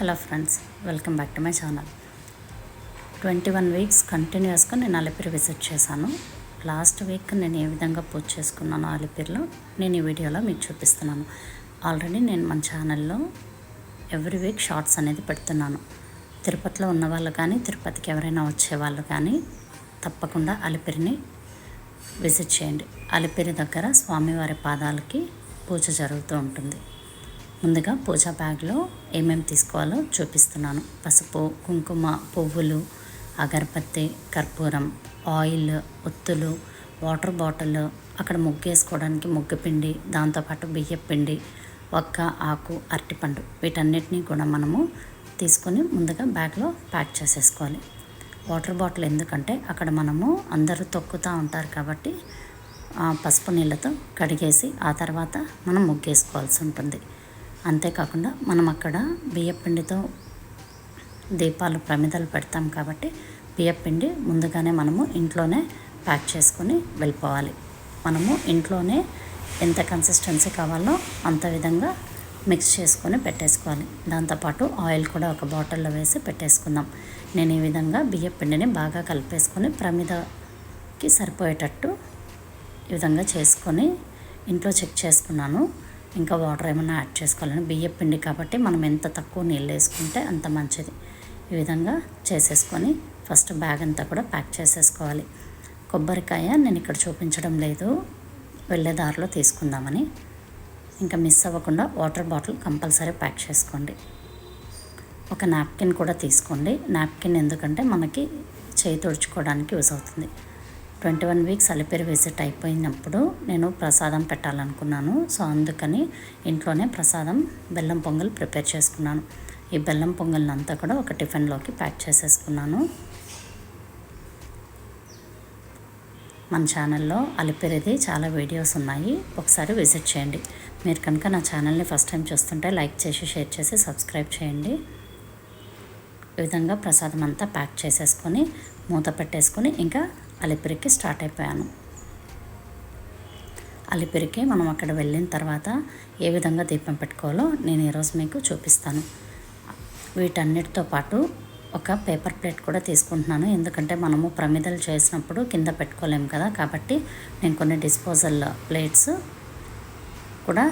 Hello friends welcome back to my channel. Twenty one weeks కంటిన్యూస్గా నేను Alipiri visit చేశాను. Last week నేను ఏ విధంగా పూజ చేసుకున్నానో అలిపిరిలో నేను ఈ వీడియోలో మీకు చూపిస్తున్నాను. ఆల్రెడీ నేను మన ఛానల్లో ఎవ్రీ వీక్ షార్ట్స్ అనేది పెడుతున్నాను. తిరుపతిలో ఉన్న వాళ్ళు కానీ తిరుపతికి ఎవరైనా వచ్చే వాళ్ళు కానీ తప్పకుండా అలిపిరిని విజిట్ చేయండి. అలిపిరి దగ్గర స్వామివారి పాదాలకి పూజ జరుగుతూ ఉంటుంది. ముందుగా పూజా బ్యాగ్లో ఏమేమి తీసుకోవాలో చూపిస్తున్నాను. పసుపు కుంకుమ పువ్వులు అగరబత్తి కర్పూరం ఆయిల్ ఒత్తులు వాటర్ బాటిల్ అక్కడ ముగ్గు వేసుకోవడానికి ముగ్గు పిండి దాంతోపాటు బియ్యపిండి ఒక్క ఆకు అరటిపండు. వీటన్నిటినీ కూడా మనము తీసుకొని ముందుగా బ్యాగ్లో ప్యాక్ చేసేసుకోవాలి. వాటర్ బాటిల్ ఎందుకంటే అక్కడ మనము అందరూ తొక్కుతూ ఉంటారు కాబట్టి పసుపు నీళ్ళతో కడిగేసి ఆ తర్వాత మనం ముగ్గేసుకోవాల్సి ఉంటుంది. అంతేకాకుండా మనం అక్కడ బియ్యపిండితో దీపాలు ప్రమిదలు పెడతాం కాబట్టి బియ్యపిండి ముందుగానే మనము ఇంట్లోనే ప్యాక్ చేసుకొని వెళ్ళిపోవాలి. మనము ఇంట్లోనే ఎంత కన్సిస్టెన్సీ కావాలో అంత విధంగా మిక్స్ చేసుకొని పెట్టేసుకోవాలి. దాంతోపాటు ఆయిల్ కూడా ఒక బాటిల్లో వేసి పెట్టేసుకుందాం. నేను ఈ విధంగా బియ్యపిండిని బాగా కలిపేసుకొని ప్రమిదకి సరిపోయేటట్టు ఈ విధంగా చేసుకొని ఇంట్లో చెక్ చేసుకున్నాను. ఇంకా వాటర్ ఏమైనా యాడ్ చేసుకోవాలని బియ్యం పిండి కాబట్టి మనం ఎంత తక్కువ నీళ్ళు వేసుకుంటే అంత మంచిది. ఈ విధంగా చేసేసుకొని ఫస్ట్ బ్యాగ్ అంతా కూడా ప్యాక్ చేసేసుకోవాలి. కొబ్బరికాయ నేను ఇక్కడ చూపించడం లేదు. వెళ్ళే దారిలో తీసుకుందామని. ఇంకా మిస్ అవ్వకుండా వాటర్ బాటిల్ కంపల్సరీ ప్యాక్ చేసుకోండి. ఒక నాప్కిన్ కూడా తీసుకోండి. నాప్కిన్ ఎందుకంటే మనకి చేయి తుడుచుకోవడానికి యూజ్ అవుతుంది. Twenty one weeks Alipiri visit అయిపోయినప్పుడు నేను ప్రసాదం పెట్టాలనుకున్నాను. సో అందుకని ఇంట్లోనే ప్రసాదం బెల్లం పొంగల్ ప్రిపేర్ చేసుకున్నాను. ఈ బెల్లం పొంగల్ని అంతా కూడా ఒక టిఫిన్లోకి ప్యాక్ చేసేసుకున్నాను. మన ఛానల్లో అలిపిరిది చాలా వీడియోస్ ఉన్నాయి. ఒకసారి విజిట్ చేయండి. మీరు కనుక నా ఛానల్ని ఫస్ట్ టైం చూస్తుంటే లైక్ చేసి షేర్ చేసి సబ్స్క్రైబ్ చేయండి. ఈ విధంగా ప్రసాదం అంతా ప్యాక్ చేసేసుకొని మూత పెట్టేసుకొని ఇంకా అలిపిరికి స్టార్ట్ అయిపోయాను. అలిపిరికి మనం అక్కడ వెళ్ళిన తర్వాత ఏ విధంగా దీపం పెట్టుకోవాలో నేను ఈరోజు మీకు చూపిస్తాను. వీటన్నిటితో పాటు ఒక పేపర్ ప్లేట్ కూడా తీసుకుంటున్నాను. ఎందుకంటే మనము ప్రమిదలు చేసినప్పుడు కింద పెట్టుకోలేము కదా. కాబట్టి నేను కొన్ని డిస్పోజల్ ప్లేట్స్ కూడా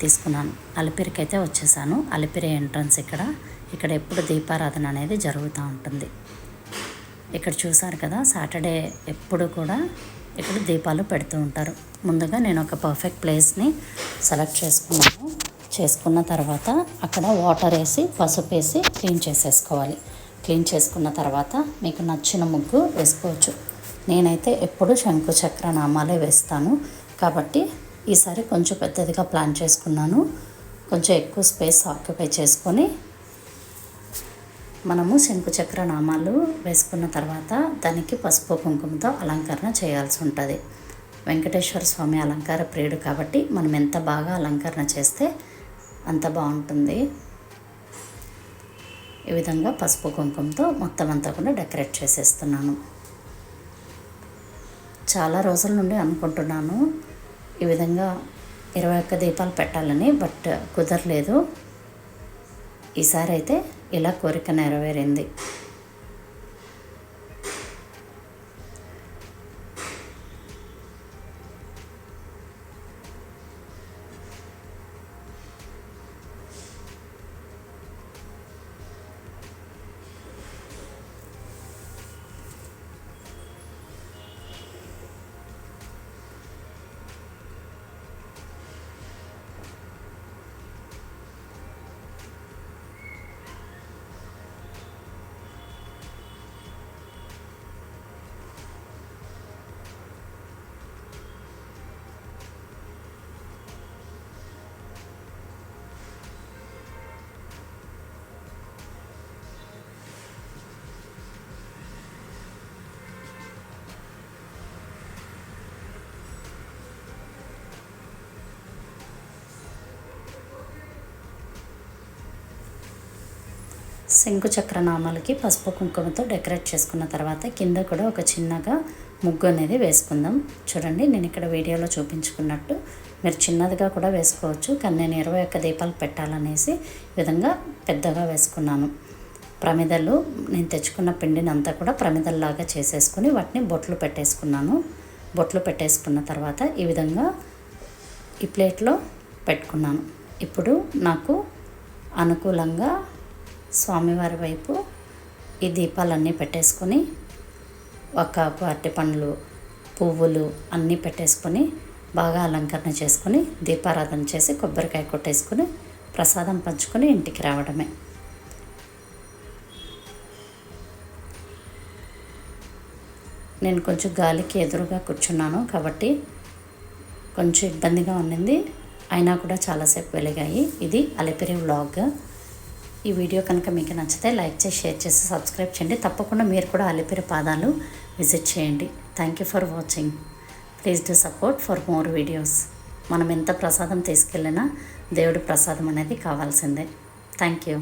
తీసుకున్నాను. అలిపిరికి అయితే వచ్చేసాను. అలిపిరి ఎంట్రన్స్ ఇక్కడ. ఇక్కడ ఎప్పుడు దీపారాధన అనేది జరుగుతూ ఉంటుంది. ఇక్కడ చూసారు కదా సాటర్డే ఎప్పుడు కూడా ఇక్కడ దీపాలు పెడుతూ ఉంటారు. ముందుగా నేను ఒక పర్ఫెక్ట్ ప్లేస్ని సెలెక్ట్ చేసుకున్నాను. చేసుకున్న తర్వాత అక్కడ వాటర్ వేసి పసుపు వేసి క్లీన్ చేసేసుకోవాలి. క్లీన్ చేసుకున్న తర్వాత మీకు నచ్చిన ముగ్గు వేసుకోవచ్చు. నేనైతే ఎప్పుడు శంకు చక్ర నామాలే వేస్తాను. కాబట్టి ఈసారి కొంచెం పెద్దదిగా ప్లాన్ చేసుకున్నాను. కొంచెం ఎక్కువ స్పేస్ ఆక్యుపై చేసుకొని మనము శంకుచక్ర నామాలు వేసుకున్న తర్వాత దానికి పసుపు కుంకుమతో అలంకరణ చేయాల్సి ఉంటుంది. వెంకటేశ్వర స్వామి అలంకార ప్రియుడు కాబట్టి మనం ఎంత బాగా అలంకరణ చేస్తే అంత బాగుంటుంది. ఈ విధంగా పసుపు కుంకుమతో మొత్తం అంతా కూడా డెకరేట్ చేసేస్తున్నాను. చాలా రోజుల నుండి అనుకుంటున్నాను ఈ విధంగా ఇరవై ఒక్క దీపాలు పెట్టాలని బట్ కుదరలేదు. ఈసారి అయితే ఇలా కోరిక నెరవేరింది. శంకు చక్రనామాలకి పసుపు కుంకుమతో డెకరేట్ చేసుకున్న తర్వాత కింద కూడా ఒక చిన్నగా ముగ్గు అనేది వేసుకుందాం. చూడండి నేను ఇక్కడ వీడియోలో చూపించుకున్నట్టు మీరు చిన్నదిగా కూడా వేసుకోవచ్చు. కానీ నేను ఇరవై ఒక్క దీపాలు పెట్టాలనేసి ఈ విధంగా పెద్దగా వేసుకున్నాను. ప్రమిదలు నేను తెచ్చుకున్న పిండిని అంతా కూడా ప్రమిదల్లాగా చేసేసుకుని వాటిని బొట్లు పెట్టేసుకున్నాను. బొట్లు పెట్టేసుకున్న తర్వాత ఈ విధంగా ఈ ప్లేట్లో పెట్టుకున్నాను. ఇప్పుడు నాకు అనుకూలంగా స్వామివారి వైపు ఈ దీపాలన్నీ పెట్టేసుకొని ఒక అరటి పండ్లు పువ్వులు అన్నీ పెట్టేసుకొని బాగా అలంకరణ చేసుకొని దీపారాధన చేసి కొబ్బరికాయ కొట్టేసుకొని ప్రసాదం పంచుకొని ఇంటికి రావడమే. నేను కొంచెం గాలికి ఎదురుగా కూర్చున్నాను కాబట్టి కొంచెం ఇబ్బందిగా ఉండింది అయినా కూడా చాలాసేపు వెలిగాయి. ఇది అలిపిరి వ్లాగ్. ఈ వీడియో కనుక మీకు నచ్చితే లైక్ చేసి షేర్ చేసి సబ్స్క్రైబ్ చేయండి. తప్పకుండా మీరు కూడా అలిపిరి పాదాలు విజిట్ చేయండి. Thank you for watching please do support for more videos మనం ఎంత ప్రసాదం తీసుకెళ్ళినా దేవుడి ప్రసాదం అనేది కావాల్సిందే. Thank you